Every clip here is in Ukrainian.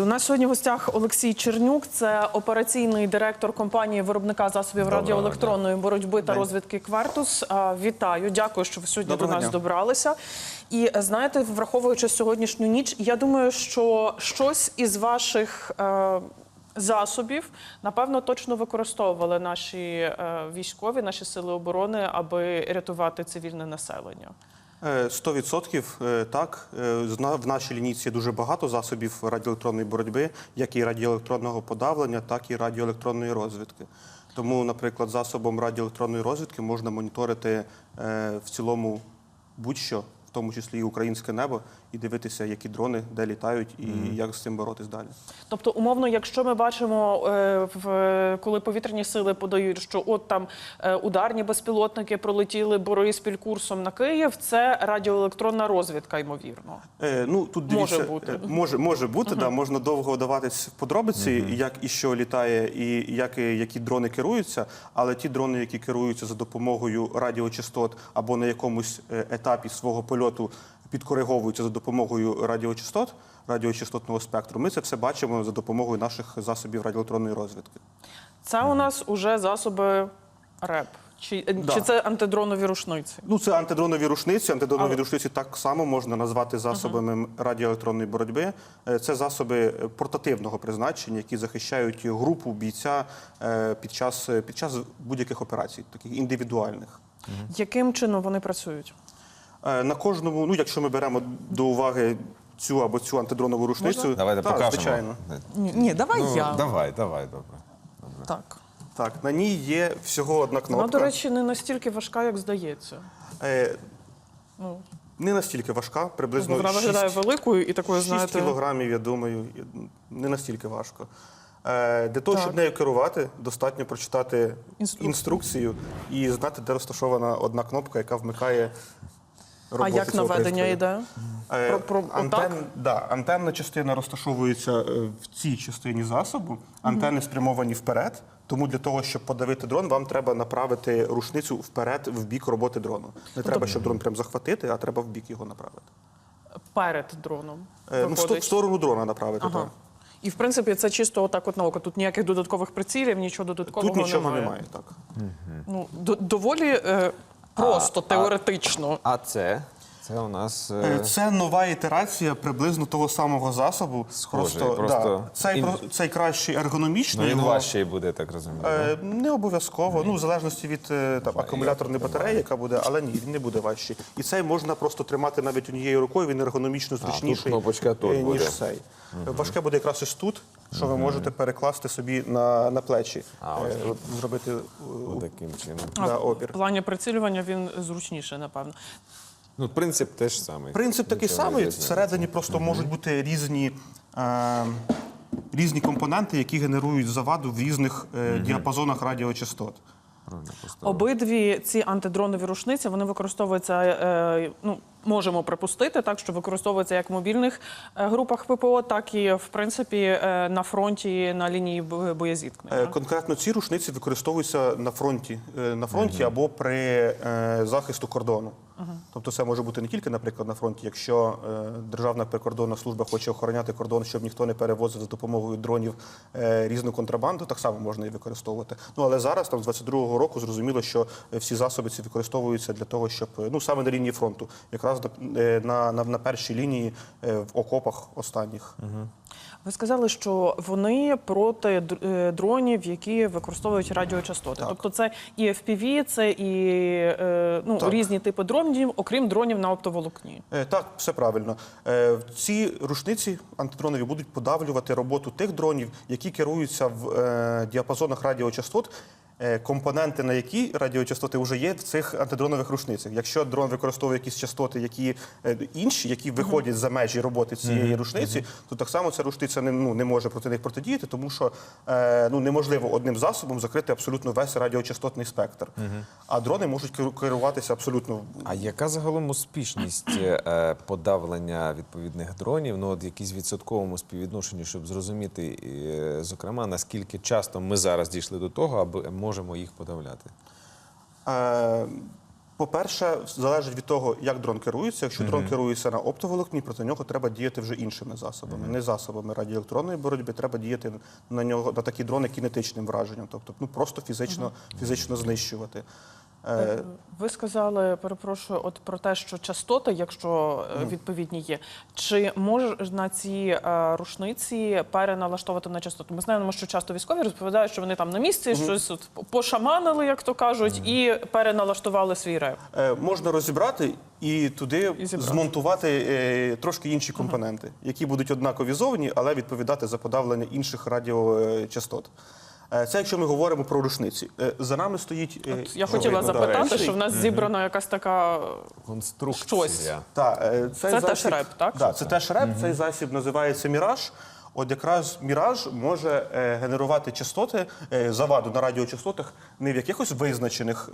У нас сьогодні в гостях Олексій Чернюк, це операційний директор компанії виробника засобів Доброго радіоелектронної боротьби та День. розвідки Квартус. Вітаю, дякую, що ви сьогодні Доброго до нас дня. добралися. І знаєте, враховуючи сьогоднішню ніч, я думаю, що щось із ваших е, засобів напевно точно використовували наші е, військові, наші сили оборони, аби рятувати цивільне населення. Е, 100% е, так. Е, В нашій лінійці дуже багато засобів радіоелектронної боротьби, як і радіоелектронного подавлення, так і радіоелектронної розвідки. Тому, наприклад, засобом радіоелектронної розвідки можна моніторити е, в цілому будь-що, в тому числі і українське небо, і дивитися, які дрони де літають, і як з цим боротись далі. Тобто, умовно, якщо ми бачимо, е, в- коли повітряні сили подають, що от там е, ударні безпілотники пролетіли Бориспіль курсом на Київ, це радіоелектронна розвідка, ймовірно. Е, ну тут Може бути. е, може, може бути, да, можна довго вдаватись в подробиці, як і що літає, і як і які дрони керуються. Але ті дрони, які керуються за допомогою радіочастот або на якомусь етапі свого польоту підкориговуються за допомогою радіочастот, радіочастотного спектру, ми це все бачимо за допомогою наших засобів радіоелектронної розвідки. Це у нас уже засоби РЕП. Чи, е, Да. чи це антидронові рушниці? Ну, це антидронові рушниці. Антидронові рушниці так само можна назвати засобами радіоелектронної боротьби. Е, Це засоби е, портативного призначення, які захищають групу бійця під час, під час будь-яких операцій, таких індивідуальних. Яким чином вони працюють? Е, На кожному, ну якщо ми беремо до уваги цю або цю антидронову рушницю, Давайте так, покажемо. звичайно. Ні, ні давай Ну, я. Давай, давай, добре. Так. Так, на ній є всього одна кнопка. Вона, до речі, не настільки важка, як здається. Е, Ну, Не настільки важка, приблизно вона 6, великою і такою, 6 знаєте. кілограмів, я думаю, не настільки важко. Е, Для того, Так. щоб нею керувати, достатньо прочитати Інструкцію. інструкцію і знати, де розташована одна кнопка, яка вмикає А як цього наведення пристрою. йде? Е, Про- про- антен, да, антенна частина розташовується е, в цій частині засобу. Антени спрямовані вперед. Тому для того, щоб подавити дрон, вам треба направити рушницю вперед в бік роботи дрону. Не треба, щоб дрон прям захватити, а треба в бік його направити. Перед дроном. Е, Ну, в сто- в виходить. сторону дрона направити. Ага. Так. І в принципі це чисто отак от на око. Тут ніяких додаткових прицілів, нічого додаткового Тут нічого немає. немає. Так. Ну, до- доволі е, просто, теоретично. А це? Це у нас. Е, е, Це нова ітерація приблизно того самого засобу. Схожий, просто, просто Да, цей, ін- про- цей краще ергономічно. ну, він його- важчий буде, так розумію. Е, Не обов'язково, ну в залежності від е, там, акумуляторної батареї, яка буде, але ні, він не буде важчий. І цей можна просто тримати навіть однією рукою, він ергономічно зручніший, кнопочка тут е, ніж буде. цей. Важке буде якраз ось тут, що ви можете перекласти собі на, на плечі, А, ось е, зробити е, у- Таким чином. да, В опір. плані прицілювання він зручніше, напевно. Ну, принцип теж самий. Принцип такий Нічого не самий. різниця. Всередині просто можуть бути різні, е, різні компоненти, які генерують заваду в різних е, діапазонах радіочастот. Правильно поставив. Обидві ці антидронові рушниці вони використовуються. Е, ну можемо припустити, так що використовуються як в мобільних е, групах ППО, так і в принципі е, на фронті на лінії бо- боєзіткнення. Е, Конкретно ці рушниці використовуються на фронті, на фронті або при захисту кордону. Тобто це може бути не тільки, наприклад, на фронті, якщо е, Державна прикордонна служба хоче охороняти кордон, щоб ніхто не перевозив за допомогою дронів е, різну контрабанду, так само можна і використовувати. Ну але зараз, там з 22-го року, зрозуміло, що всі засоби ці використовуються для того, щоб ну саме на лінії фронту, якраз на, е, на, на, на першій лінії е, в окопах останніх. Ви сказали, що вони проти е, дронів, які використовують радіочастоти. Тобто це і FPV, це і ну, Так. різні типи дронів, окрім дронів на оптоволокні. Так, все правильно. Ці рушниці антидронові будуть подавлювати роботу тих дронів, які керуються в діапазонах радіочастот. Е, Компоненти, на які радіочастоти вже є в цих антидронових рушницях. Якщо дрон використовує якісь частоти, які е, інші, які виходять за межі роботи цієї рушниці, то так само ця рушниця не, ну, не може проти них протидіяти, тому що е, ну, неможливо одним засобом закрити абсолютно весь радіочастотний спектр. А дрони можуть керу- керуватися абсолютно А яка загалом успішність подавлення відповідних дронів? Ну, от якісь відсотковому співвідношенню, щоб зрозуміти, зокрема, наскільки часто ми зараз дійшли до того, аби можемо їх подавляти? Е, По-перше, залежить від того, як дрон керується. Якщо дрон керується на оптоволокні, проти нього треба діяти вже іншими засобами, не засобами радіоелектронної боротьби. Треба діяти на нього на такі дрони кінетичним враженням, тобто ну просто фізично, фізично знищувати. Е, Ви сказали, перепрошую, от про те, що частоти, якщо е, відповідні є, чи можна ці е, рушниці переналаштовувати на частоту? Ми знаємо, що часто військові розповідають, що вони там на місці щось от пошаманили, як то кажуть, і переналаштували свій реп. Е, можна розібрати і туди І змонтувати е, трошки інші компоненти, які будуть однакові зовні, але відповідати за подавлення інших радіочастот. Е, Це якщо ми говоримо про рушниці. Е, За нами стоїть. е, От я хотіла запитати, речі. що в нас зібрана якась така Конструкція. Щось. Цей Це засіб, теж реп, так? Да, це теж реп. Цей засіб називається Міраж. От якраз Міраж може генерувати частоти, заваду на радіочастотах не в якихось визначених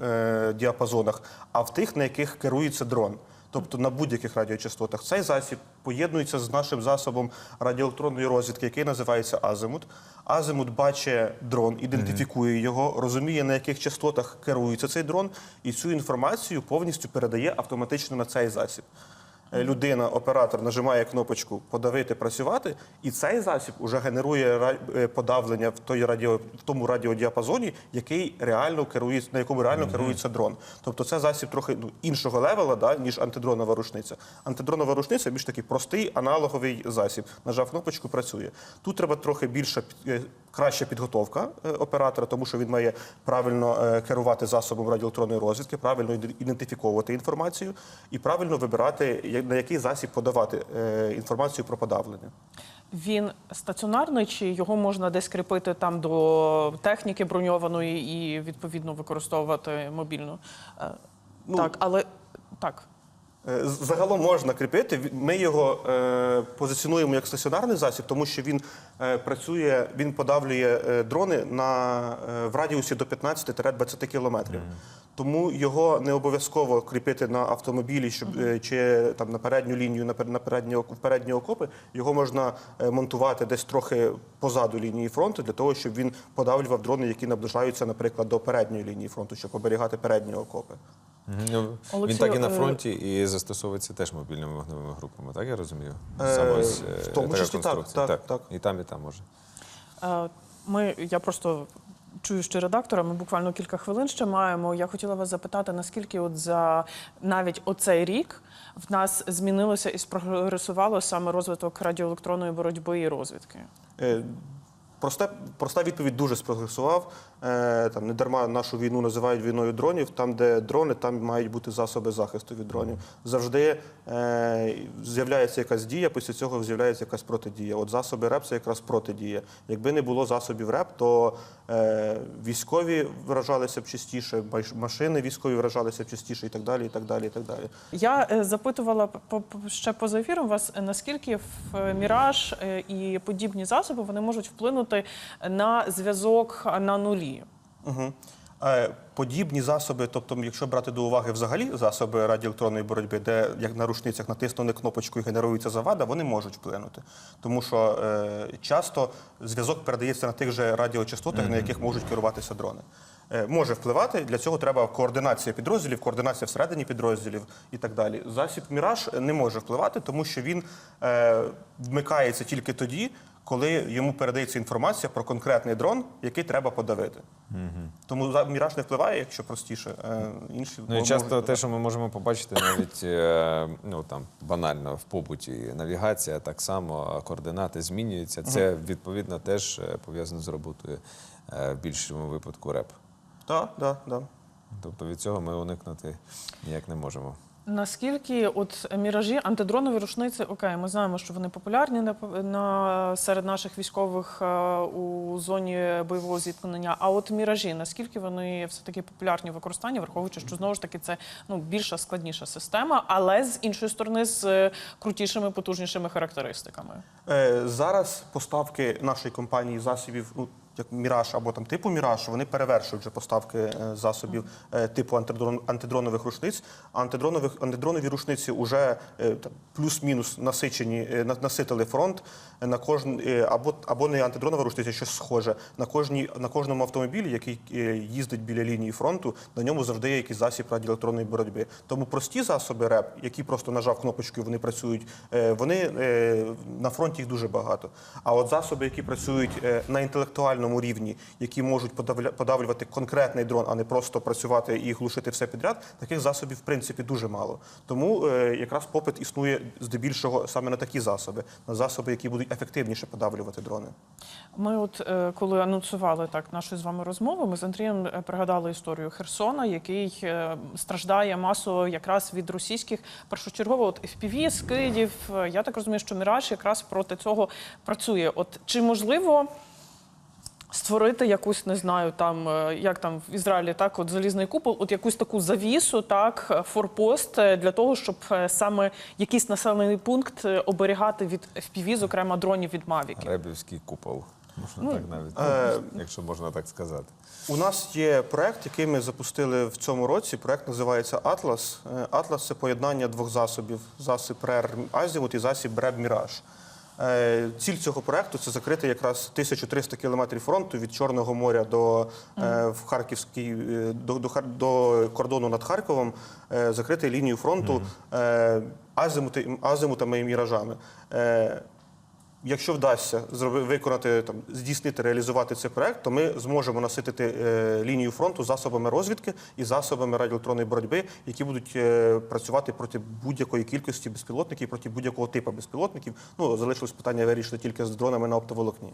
діапазонах, а в тих, на яких керується дрон. Тобто на будь-яких радіочастотах. Цей засіб поєднується з нашим засобом радіоелектронної розвідки, який називається Азимут. Азимут бачить дрон, ідентифікує його, розуміє, на яких частотах керується цей дрон, і цю інформацію повністю передає автоматично на цей засіб. Е, Людина, оператор нажимає кнопочку подавити, працювати, і цей засіб уже генерує е, подавлення в той радіо, в тому радіодіапазоні, який реально керує, на якому реально керується дрон. Тобто це засіб трохи ну, іншого левела, да, ніж антидронова рушниця. Антидронова рушниця більш такий простий аналоговий засіб. Нажав кнопочку, працює. Тут треба трохи більша е, краща підготовка оператора, тому що він має правильно керувати засобом радіоелектронної розвідки, правильно іде- ідентифіковувати інформацію і правильно вибирати, на який засіб подавати е, інформацію про подавлення. Він стаціонарний, чи його можна десь кріпити там до техніки броньованої і відповідно використовувати мобільно? Е, Ну, так, але так. Е, Загалом можна кріпити. Ми його е, позиціонуємо як стаціонарний засіб, тому що він е, працює, він подавлює е, дрони на, е, в радіусі до 15-20 кілометрів. Тому його не обов'язково кріпити на автомобілі, щоб е, чи там на передню лінію, на на передні в передні окопи. Його можна е, монтувати десь трохи позаду лінії фронту для того, щоб він подавлював дрони, які наближаються, наприклад, до передньої лінії фронту, щоб оберігати передні окопи. Мгм. Ну, Він так і на е, фронті і застосовується теж мобільними вогневими групами, так я розумію? Е, Саме ось, е, в тому числі так, конструкція. так, так. І там, і там може. Е, Ми, я просто чую ще редактора, ми буквально кілька хвилин ще маємо. Я хотіла вас запитати, наскільки от за навіть оцей рік в нас змінилося і спрогресувало саме розвиток радіоелектронної боротьби і розвідки? Е, Проста, проста відповідь дуже спрогресував. Е, там не дарма нашу війну називають війною дронів. Там, де дрони, там мають бути засоби захисту від дронів. Завжди е, з'являється якась дія, після цього з'являється якась протидія. От засоби РЕП це якраз протидія. Якби не було засобів РЕП, то е, військові вражалися б частіше, маш- машини військові вражалися б частіше і так далі. І так далі, і так далі. Я е, запитувала ще поза ефіром вас, е, наскільки в е, міраж е, і подібні засоби вони можуть вплинути на зв'язок на нулі. Угу. Подібні засоби, тобто, якщо брати до уваги взагалі засоби радіоелектронної боротьби, де як на рушницях натиснули кнопочку і генерується завада, вони можуть вплинути. Тому що е, часто зв'язок передається на тих же радіочастотах, на яких можуть керуватися дрони. Е, може впливати, для цього треба координація підрозділів, координація всередині підрозділів і так далі. Засіб Міраж не може впливати, тому що він е, вмикається тільки тоді, коли йому передається інформація про конкретний дрон, який треба подавити. Тому за- міраж не впливає, якщо простіше. е, Інші Ну і часто те, що ми можемо побачити навіть е, ну там банально в побуті навігація, так само координати змінюються. Це відповідно теж е, пов'язано з роботою в більшому випадку РЕП. Так, так, так. Тобто від цього ми уникнути ніяк не можемо. Наскільки от міражі, антидронові рушниці, окей, ми знаємо, що вони популярні на, на серед наших військових е, у зоні бойового зіткнення. А от міражі, наскільки вони все таки популярні в використанні, враховуючи, що знову ж таки це ну більша складніша система, але з іншої сторони з крутішими, потужнішими характеристиками. Е, Зараз поставки нашої компанії засобів, ну як Міраж або там типу Міраж, вони перевершують вже поставки е, засобів е, типу антидрон, антидронових рушниць. Антидронових антидронові рушниці вже е, плюс-мінус насичені, наситили фронт на кожн е, або або не антидронова рушниця, щось схоже. На кожній на кожному автомобілі, який їздить біля лінії фронту, на ньому завжди є якийсь засіб радіоелектронної боротьби. Тому прості засоби РЕП, які просто нажав кнопочку, вони працюють. Вони на фронті їх дуже багато. А от засоби, які працюють на інтелектуальному рівні, які можуть подавлювати конкретний дрон, а не просто працювати і глушити все підряд, таких засобів в принципі дуже мало. Тому е, якраз попит існує здебільшого саме на такі засоби, на засоби, які будуть ефективніше подавлювати дрони. Ми, от е, коли анонсували так нашу з вами розмову, ми з Андрієм е, пригадали історію Херсона, який страждає масово якраз від російських першочергово от FPV, скидів. Я так розумію, що Міраж якраз проти цього працює. От чи можливо? Створити якусь, не знаю, там е, як там в Ізраїлі, так от залізний купол, от якусь таку завісу, так е, форпост е, для того, щоб саме якийсь населений пункт оберігати від FPV, зокрема дронів від Мавіків. Ребівський купол. Ну, Можна так навіть, е, якщо можна так сказати. У нас є проект, який ми запустили в цьому році. Проект називається Атлас. Атлас це поєднання двох засобів: засіб РЕР Азімут і засіб РЕБ Міраж. Е, Ціль цього проекту це закрити якраз 1300 кілометрів фронту від Чорного моря до е, в Харківський е, до, до, до кордону над Харковом, закрити лінію фронту азимутами і міражами. Якщо вдасться зроби, виконати там, здійснити, реалізувати цей проект, то ми зможемо наситити е, лінію фронту засобами розвідки і засобами радіоелектронної боротьби, які будуть е, працювати проти будь-якої кількості безпілотників, проти будь-якого типу безпілотників. Ну залишилось питання вирішити тільки з дронами на оптоволокні.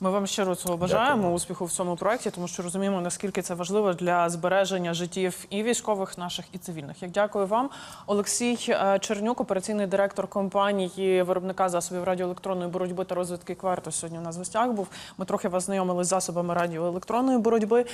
Ми вам щиро цього бажаємо успіху в цьому проєкті, тому що розуміємо, наскільки це важливо для збереження життів і військових наших, і цивільних. Як дякую вам, Олексій е, Чернюк, операційний директор компанії виробника засобів радіоелектронної боротьби та розвитки кварту. Сьогодні у нас в гостях був. Ми трохи вас знайомили з засобами радіоелектронної боротьби.